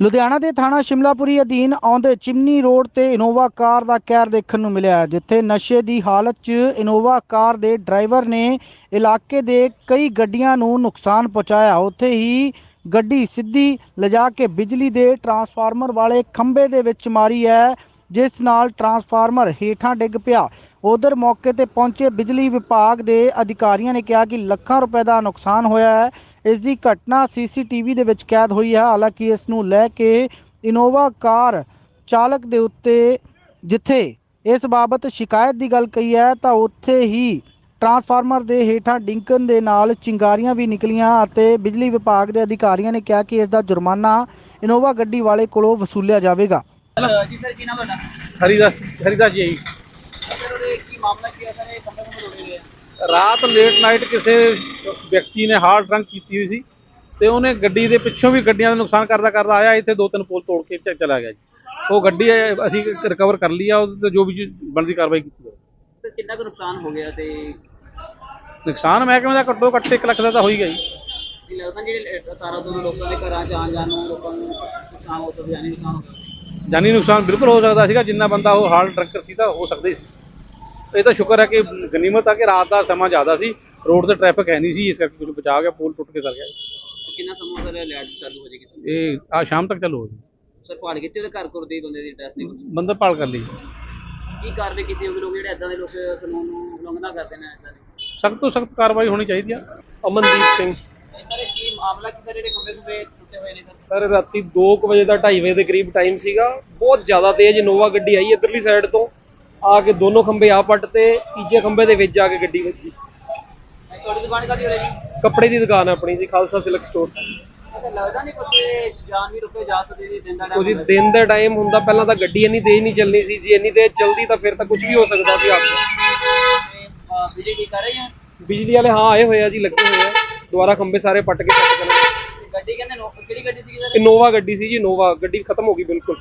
ਲੁਧਿਆਣਾ ਦੇ ਥਾਣਾ ਸ਼ਿਮਲਾਪੁਰੀ ਅਧੀਨ ਆਉਂਦੇ ਚਿਮਨੀ ਰੋਡ ਤੇ ਇਨੋਵਾ ਕਾਰ ਦਾ ਕਹਿਰ ਦੇਖਣ ਨੂੰ ਮਿਲਿਆ ਹੈ, ਜਿੱਥੇ ਨਸ਼ੇ ਦੀ ਹਾਲਤ 'ਚ ਇਨੋਵਾ ਕਾਰ ਦੇ ਡਰਾਈਵਰ ਨੇ ਇਲਾਕੇ ਦੇ ਕਈ ਗੱਡੀਆਂ ਨੂੰ ਨੁਕਸਾਨ ਪਹੁੰਚਾਇਆ। ਉੱਥੇ ਹੀ ਗੱਡੀ ਸਿੱਧੀ ਲਿਜਾ ਕੇ ਬਿਜਲੀ ਦੇ ਟਰਾਂਸਫਾਰਮਰ ਵਾਲੇ ਖੰਭੇ ਦੇ ਵਿੱਚ ਮਾਰੀ ਹੈ ਜਿਸ ਨਾਲ ਟਰਾਂਸਫਾਰਮਰ ਹੇਠਾਂ ਡਿੱਗ ਪਿਆ। ਉਧਰ ਮੌਕੇ ਤੇ ਪਹੁੰਚੇ ਬਿਜਲੀ ਵਿਭਾਗ ਦੇ ਅਧਿਕਾਰੀਆਂ ਨੇ ਕਿਹਾ ਕਿ ਲੱਖਾਂ ਰੁਪਏ ਦਾ ਨੁਕਸਾਨ ਹੋਇਆ ਹੈ। ਇਸ ਦੀ ਘਟਨਾ ਸੀਸੀਟੀਵੀ ਦੇ ਵਿੱਚ ਕੈਦ ਹੋਈ ਹੈ। ਹਾਲਾਂਕਿ ਇਸ ਨੂੰ ਲੈ ਕੇ ਇਨੋਵਾ ਕਾਰ ਚਾਲਕ ਦੇ ਉੱਤੇ ਜਿੱਥੇ ਇਸ ਬਾਬਤ ਸ਼ਿਕਾਇਤ ਦੀ ਗੱਲ ਕਹੀ ਹੈ ਤਾਂ ਉੱਥੇ ਹੀ ਟਰਾਂਸਫਾਰਮਰ ਦੇ ਹੇਠਾਂ ਡਿੰਕਣ ਦੇ ਨਾਲ ਚਿੰਗਾਰੀਆਂ ਵੀ ਨਿਕਲੀਆਂ ਅਤੇ ਬਿਜਲੀ ਵਿਭਾਗ ਦੇ ਅਧਿਕਾਰੀਆਂ ਨੇ ਕਿਹਾ ਕਿ ਇਸ ਦਾ ਜੁਰਮਾਨਾ ਇਨੋਵਾ ਗੱਡੀ ਵਾਲੇ ਕੋਲੋਂ ਵਸੂਲਿਆ ਜਾਵੇਗਾ। ਜੀ ਸਰ ਕੀ ਨਾਮ ਤੁਹਾਡਾ? ਹਰੀਦਾਸ ਹਰੀਦਾਸ ਜੀ। ਕੀ ਮਾਮਲਾ ਕੀ ਹੈ? ਸਰ ਇਹ ਕੰਪਨੀ ਨੂੰ ਤੋੜੇ ਗਏ ਰਾਤ ਲੇਟ ਨਾਈਟ ਕਿਸੇ ਵਿਅਕਤੀ ਨੇ ਹਾਰਡ ਡਰੰਕ ਕੀਤੀ ਹੋਈ ਸੀ ਤੇ ਉਹਨੇ ਗੱਡੀ ਦੇ ਪਿੱਛੋਂ ਵੀ ਗੱਡੀਆਂ ਦਾ ਨੁਕਸਾਨ ਕਰਦਾ ਕਰਦਾ ਆਇਆ ਇੱਥੇ ਦੋ ਤਿੰਨ ਪੋਲ ਤੋੜ ਕੇ ਚ- ਚਲਾ ਗਿਆ ਜੀ। ਉਹ ਗੱਡੀ ਅਸੀਂ ਰਿਕਵਰ ਕਰ ਲਈ ਆ ਉਹਦੇ ਤੇ ਜੋ ਵੀ ਚੀਜ਼ ਬਣਦੀ ਕਾਰਵਾਈ ਕੀਤੀ ਜਾਵੇ ਤੇ ਕਿੰਨਾ ਕੁ ਨੁਕਸਾਨ ਹੋ ਗਿਆ ਤੇ ਨੁਕਸਾਨ ਮਹਿਕਮੇ ਦਾ ਘੱਟੋ ਘੱਟ 1 ਲੱਖ ਦਾ ਤਾਂ ਹੋ ਹੀ ਗਿਆ ਜੀ। ਕੀ ਲੱਗਦਾ ਜਿਹੜੇ ਤਾਰਾਂ ਤੋਂ ਲੋਕਾਂ ਦੇ ਘਰਾਂ ਚ ਆਉਣ ਜਾਣ ਨੂੰ ਲੋਕਾਂ ਨੂੰ ਨੁਕਸਾਨ ਹੋ ਸਕਦਾ ਜਾਨੀ ਨੁਕਸਾਨ ਹੋ ਸਕਦਾ? ਜਾਨੀ ਨੁਕਸਾਨ ਬਿਲਕੁਲ ਹੋ ਸਕਦਾ ਸੀਗਾ ਜਿੰਨਾ ਬੰਦਾ ਉਹ ਹਾਰਡ ਡਰੰਕਰ ਸੀ ਤਾਂ ਹੋ ਸਕਦਾ ਹੀ ਸੀ। ਇਹ ਤਾਂ ਸ਼ੁਕਰ ਹੈ ਕਿ ਗਨੀਮਤ ਆ ਕਿ ਰਾਤ ਦਾ ਸਮਾਂ ਜ਼ਿਆਦਾ ਸੀ। ਰੋਡ ਤੇ ਟ੍ਰੈਫਿਕ ਹੈ ਨਹੀਂ ਸੀ ਇਸ ਕਰਕੇ ਕੁਝ ਬਚਾ ਗਿਆ ਪੋਲ ਟੁੱਟ ਕੇ ਸਰ ਗਿਆ। ਕਿੰਨਾ ਸਮਾਂ ਸਰ ਲੈਟ ਚਾਲੂ ਹੋ ਜਾਏਗੀ ਇਹ ਆ ਸ਼ਾਮ ਤੱਕ ਚਾਲੂ ਹੋ ਜੀ ਸਰ ਪਹਾੜ ਕਿਤੇ ਉਹਦੇ ਘਰ ਘਰ ਦੇ ਬੰਦੇ ਦੀ ਐਡਰੈਸ ਨਹੀਂ ਬੰਦਾ ਭਾਲ ਕਰ ਲਈ। ਕੀ ਕਾਰਵਾਈ ਕੀਤੀ ਹੋਵੇ ਲੋਕ ਜਿਹੜੇ ਇਦਾਂ ਦੇ ਲੋਕ ਕਾਨੂੰਨ ਨੂੰ ਉਲੰਘਣਾ ਕਰਦੇ ਨੇ ਇਦਾਂ ਦੇ? ਸਖਤ ਤੋਂ ਸਖਤ ਕਾਰਵਾਈ ਹੋਣੀ ਚਾਹੀਦੀ ਆ। ਅਮਨਦੀਪ ਸਿੰਘ। ਸਰ ਕੀ ਮਾਮਲਾ ਕੀ ਸਰ ਜਿਹੜੇ ਖੰਭੇ ਖੰਭੇ ਟੁੱਟੇ ਹੋਏ ਨੇ ਸਰ? ਸਰ ਰਾਤੀ 2 ਵਜੇ ਦਾ 2:30 ਵਜੇ ਦੇ ਕਰੀਬ ਟਾਈਮ ਸੀਗਾ। ਬਹੁਤ ਜ਼ਿਆਦਾ ਤੇਜ਼ ਇਨੋਵਾ ਗੱਡੀ ਆਈ ਇੱਧਰਲੀ ਸਾਈਡ ਤੋਂ। ਆ ਕੇ ਦੋਨੋਂ ਖੰਭੇ ਆ ਪੱਟ ਤੇ ਤੀਜੇ ਖੰਭੇ ਦੇ ਵਿੱਚ ਜਾ ਕੇ ਗੱਡੀ ਵੱਜੀ। ਤੁਹਾਡੀ ਦੁਕਾਨ ਕਾਦੀ ਹੋ ਰਹੀ ਜੀ? ਕੱਪੜੇ ਦੀ ਦੁਕਾਨ ਹੈ ਆਪਣੀ ਜੀ ਖਾਲਸਾ ਸਿਲਕ ਸਟੋਰ। ਲੱਗਦਾ ਨਹੀਂ ਕੁਝ ਜਾਨ ਵੀ ਰੁਕੇ ਜਾ ਸਕਦੀ ਸੀ ਦਿਨ ਦਾ ਕੁਝ time ਦਿਨ ਦਾ ਟਾਈਮ ਹੁੰਦਾ ਪਹਿਲਾਂ ਤਾਂ ਗੱਡੀ ਇੰਨੀ ਤੇਜ਼ ਨਹੀਂ ਚੱਲਣੀ ਸੀ ਜੀ ਇੰਨੀ ਤੇਜ਼ ਚੱਲਦੀ ਤਾਂ ਫਿਰ ਤਾਂ ਕੁਝ ਵੀ ਹੋ ਸਕਦਾ ਸੀ ਹਾਦਸਾ ਬਿਜਲੀ ਕਰ ਰਹੀ ਹੈ? ਬਿਜਲੀ ਵਾਲੇ ਹਾਂ ਆਏ ਹੋਏ ਆ ਜੀ ਲੱਗੇ ਹੋਏ ਆ। ਦੁਬਾਰਾ ਖੰਭੇ ਸਾਰੇ ਪੱਟ ਕੇ ਸੈੱਟ ਕਰਨੇ ਗੱਡੀ ਕਹਿੰਦੇ ਕਿਹੜੀ ਗੱਡੀ ਇਨੋਵਾ ਗੱਡੀ ਸੀ ਜੀ ਇਨੋਵਾ ਗੱਡੀ ਖਤਮ ਹੋ ਗਈ ਬਿਲਕੁਲ।